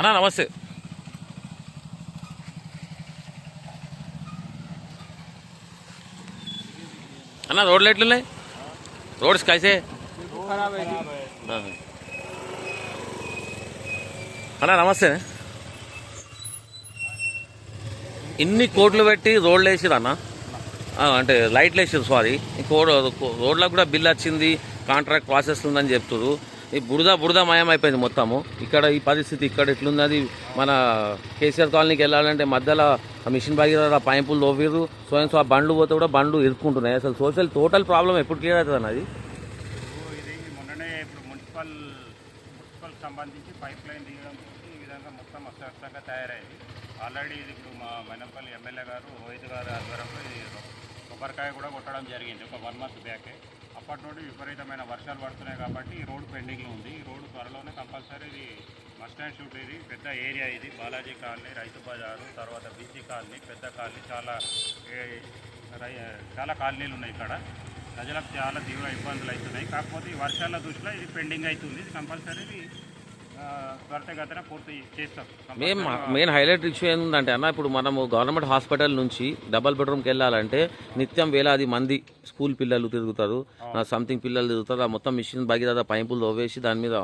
అన్నా నమస్తే. అన్న రోడ్లు ఎట్లున్నాయి? రోడ్స్ కైసే అన్నా నమస్తే. ఇన్ని కోట్లు పెట్టి రోడ్లు వేసిరు అన్న? అంటే లైట్లు వేసారు సారీ ఇంకో రోడ్లకు కూడా బిల్ వచ్చింది కాంట్రాక్ట్ ప్రాసెస్ ఉందని చెప్తున్నారు ఈ బురద బురద మయం అయిపోయింది మొత్తము. ఇక్కడ ఈ పరిస్థితి ఇక్కడ ఎట్లుంది అది మన కేసీఆర్ కాలనీకి వెళ్ళాలంటే మధ్యలో మిషన్ భగీరథ పైపులు తోవిరు స్వయం సో ఆ బండ్లు పోతే కూడా బండ్లు ఇరుక్కుంటున్నాయి. అసలు సోషల్ టోటల్ ప్రాబ్లం ఎప్పుడు క్లియర్ అవుతుంది అన్నది ఇది మొన్ననే ఇప్పుడు మున్సిపల్ మున్సిపల్ సంబంధించి పైప్ లైన్ దిగడం ఈ విధంగా మొత్తం అస్తవ్యస్తంగా తయారైంది. ఆల్రెడీ ఇది ఇప్పుడు మా మైనంపల్లి ఎమ్మెల్యే గారు రోహిత్ గారు ఆధ్వర్యంలో ఇది కొబ్బరికాయ కూడా కొట్టడం జరిగింది. ఒక వన్ మంత్ బ్యాకే అప్పటి నుండి విపరీతమైన వర్షాలు పడుతున్నాయి కాబట్టి ఈ రోడ్ పెండింగ్లో ఉంది. ఈ రోడ్డు త్వరలోనే కంపల్సరీ ఇది మస్ట్ అండ్ షూట్ ఇది. పెద్ద ఏరియా ఇది. బాలాజీ కాలనీ రైతు బజారు తర్వాత బీసీ కాలనీ పెద్ద కాలనీ చాలా ఏ- రై- చాలా కాలనీలు ఉన్నాయి ఇక్కడ. ప్రజలకు చాలా తీవ్ర ఇబ్బందులు అవుతున్నాయి. కాకపోతే ఈ వర్షాల దృష్టిలో ఇది పెండింగ్ అవుతుంది. ఇది కంపల్సరీ ఇది, త్వరితగతిన పూర్తి చేస్తాం. మేము మెయిన్ హైలైట్ ఇష్యూ ఏంటంటే అన్న ఇప్పుడు మనము గవర్నమెంట్ హాస్పిటల్ నుంచి డబల్ బెడ్రూమ్కి వెళ్ళాలంటే నిత్యం వేలాది మంది స్కూల్ పిల్లలు తిరుగుతారు. సంథింగ్ పిల్లలు తిరుగుతారు. ఆ మొత్తం మిషన్ భగీరథ పైపులు తవ్వేసి దాని మీద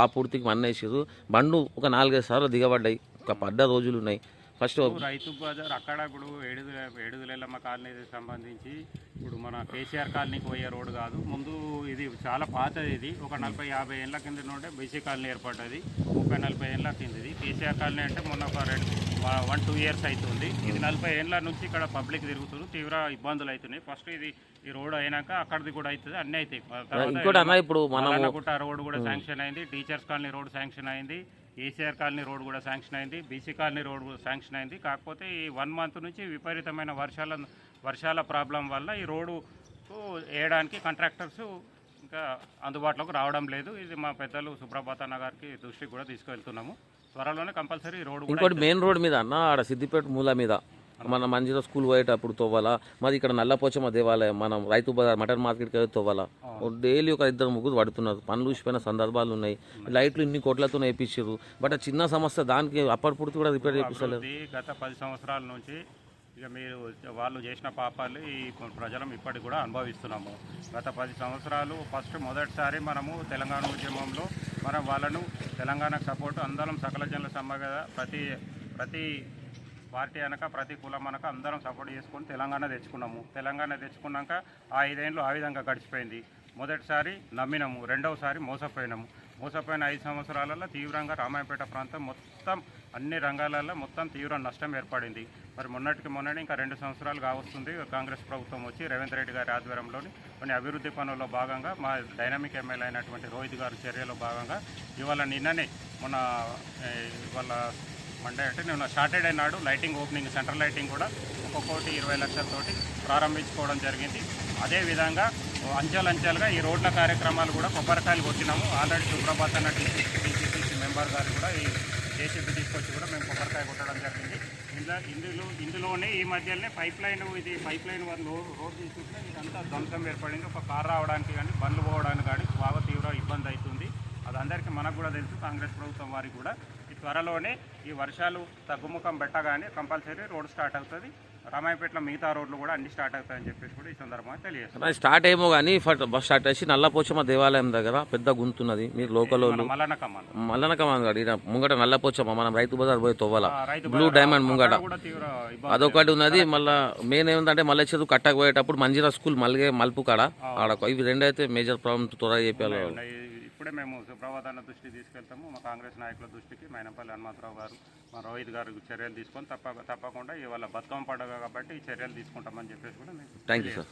ఆ పూర్తికి మన్నేసారు బండ్లు ఒక నాలుగైదు సార్లు దిగబడ్డాయి. ఒక పడ్డ రోజులు ఉన్నాయి ఫస్ట్ రైతు బజార్ అక్కడ ఇప్పుడు ఏడుదుల ఏడుదులెల్లమ్మ కాలనీకి సంబంధించి ఇప్పుడు మన కేసీఆర్ కాలనీకి పోయే రోడ్డు కాదు. ముందు ఇది చాలా పాతది ఇది. ఒక నలభై యాభై ఏళ్ళ కింద నుండే బీసీ కాలనీ ఏర్పడ్డది. ముప్పై నలభై ఏళ్ళ కిందది. కేసీఆర్ కాలనీ అంటే మొన్న ఒక రెండు వన్ టూ ఇయర్స్ అవుతుంది ఇది నలభై ఏళ్ళ నుంచి ఇక్కడ పబ్లిక్ తిరుగుతున్నారు తీవ్ర ఇబ్బందులు అవుతున్నాయి ఫస్ట్ ఇది ఈ రోడ్ అయినాక అక్కడిది కూడా అవుతుంది అన్నీ అవుతాయి ఇప్పుడు రోడ్ కూడా శాంక్షన్ అయింది. టీచర్స్ కాలనీ రోడ్ శాంక్షన్ అయింది. కేసీఆర్ కాలనీ రోడ్ కూడా శాంక్షన్ అయింది బీసీ కాలనీ రోడ్ కూడా శాంక్షన్ అయింది. కాకపోతే ఈ వన్ మంత్ నుంచి విపరీతమైన వర్షాల వర్షాల ప్రాబ్లం వల్ల ఈ రోడ్డు వేయడానికి కాంట్రాక్టర్స్ ఇంకా అందుబాటులోకి రావడం లేదు. ఇది మా పెద్దలు సుప్రభాత్ అన్న గారికి దృష్టికి కూడా తీసుకెళ్తున్నాము. త్వరలోనే కంపల్సరీ రోడ్ ఇంకోటి మెయిన్ రోడ్ మీద అన్న ఆడ సిద్దిపేట మూల మీద. మన మంచిగా స్కూల్ పోయేటప్పుడు తవ్వాలా? మాది ఇక్కడ నల్లపోచమ్మ దేవాలయం. మనం రైతు బజార్ మటన్ మార్కెట్కి అయితే తవ్వాలా? డైలీ ఒక ఇద్దరు ముగ్గురు పడుతున్నారు. పనులు చూసిపోయిన సందర్భాలు ఉన్నాయి. లైట్లు ఇన్ని కోట్లతో వేయించారు బట్ ఆ చిన్న సమస్య దానికి అప్పటి కూడా రిపేర్ చేపిస్తలేదు గత పది సంవత్సరాల నుంచి ఇక మీరు వాళ్ళు చేసిన పాపాలు ఈ ప్రజలం ఇప్పటికి కూడా అనుభవిస్తున్నాము. గత పది సంవత్సరాలు ఫస్ట్ మొదటిసారి మనము తెలంగాణ ఉద్యమంలో మనం వాళ్ళను తెలంగాణకు సపోర్ట్ అందరం సకల జనుల సమ్మగా ప్రతి ప్రతి పార్టీ అనక ప్రతి కులం అనక అందరం సపోర్ట్ చేసుకొని తెలంగాణ తెచ్చుకున్నాము. తెలంగాణ తెచ్చుకున్నాక ఆ ఐదేళ్ళు ఆ విధంగా గడిచిపోయింది. మొదటిసారి నమ్మినాము రెండవసారి మోసపోయినాము. మోసపోయిన ఐదు సంవత్సరాలలో తీవ్రంగా రామాయపేట ప్రాంతం మొత్తం అన్ని రంగాలలో మొత్తం తీవ్ర నష్టం ఏర్పడింది. మరి మొన్నటికి మొన్ననే ఇంకా రెండు సంవత్సరాలు కావస్తుంది. కాంగ్రెస్ ప్రభుత్వం వచ్చి రేవంత్ రెడ్డి గారి ఆధ్వర్యంలోని కొన్ని అభివృద్ధి పనుల్లో భాగంగా మా డైనామిక్ ఎమ్మెల్యే అయినటువంటి రోహిత్ గారి చర్యలో భాగంగా ఇవాళ నిన్ననే మొన్న ఏ, ఇవాళ మండే అంటే నేను షార్టెడ్ నాడు లైటింగ్ ఓపెనింగ్ సెంట్రల్ లైటింగ్ కూడా ఒక్కొక్కటి కోటి ఇరవై లక్షలతోటి ప్రారంభించుకోవడం జరిగింది. అదేవిధంగా అంచెలంచెలుగా ఈ రోడ్ల కార్యక్రమాలు కూడా కొబ్బరికాయలు కొట్టినాము. ఆల్రెడీ సుప్రభాత్ అన్న టీసీసీ మెంబర్ గారు కూడా ఈ జేసీబీ తీసుకొచ్చి కూడా మేము కొబ్బరికాయ కొట్టడం జరిగింది. ఇందులో ఇందులో ఇందులోనే ఈ మధ్యలోనే పైప్ లైన్ ఇది పైప్ లైన్ వల్ల రోడ్ తీసుకుంటే ఇదంతా ధ్వంసం ఏర్పడింది. ఒక కార్ రావడానికి కానీ బండ్లు పోవడానికి కానీ బాగా తీవ్ర ఇబ్బంది అవుతుంది. అది అందరికీ మనకు కూడా తెలుసు. కాంగ్రెస్ ప్రభుత్వం వారికి కూడా త్వరలోనే ఈ వర్షాలు తగ్గుముఖం పెట్టగానే కంపల్సరీ రోడ్ స్టార్ట్ అవుతుంది. రామాయపేటలో మిగతా రోడ్లు కూడా అన్ని స్టార్ట్ అవుతాయని చెప్పేసి కూడా ఈ సందర్భంగా తెలియజేస్తాం అది స్టార్ట్ ఏమో కానీ ఫస్ట్ బస్ స్టార్ట్ చేసి నల్లపోచమ్మ దేవాలయం దగ్గర పెద్ద గుంతున్నది. మీరు లోకల్ వాళ్ళు మల్లన్న కమాన్ మల్లనక మంగడి ఈడ ముంగట నల్లపోచమ్మ మనం రైతు బజార్ పోయి తవ్వాలా. బ్లూ డైమండ్ ముంగట. అదొకటి ఉన్నది మళ్ళా మెయిన్ ఏమిటంటే మళ్ళీ చదువు కట్టకు పోయేటప్పుడు మంజీరా స్కూల్ మల్గే మలుపు కాడ. ఆడ ఇవి రెండు అయితే మేజర్ ప్రాబ్లమ్ త్వరగా చెప్పాలి. ఇప్పుడే మేము సుప్రభాత్ అన్న దృష్టికి తీసుకెళ్తాము. మా కాంగ్రెస్ నాయకుల దృష్టికి మైనపల్లి హనుమంతరావు గారు మా రోహిత్ గారు చర్యలు తీసుకొని తప్ప తప్పకుండా ఇవాళ బతుకమ్మ పండుగ కాబట్టి ఈ చర్యలు తీసుకుంటామని చెప్పేసి కూడా మేము థ్యాంక్ యూ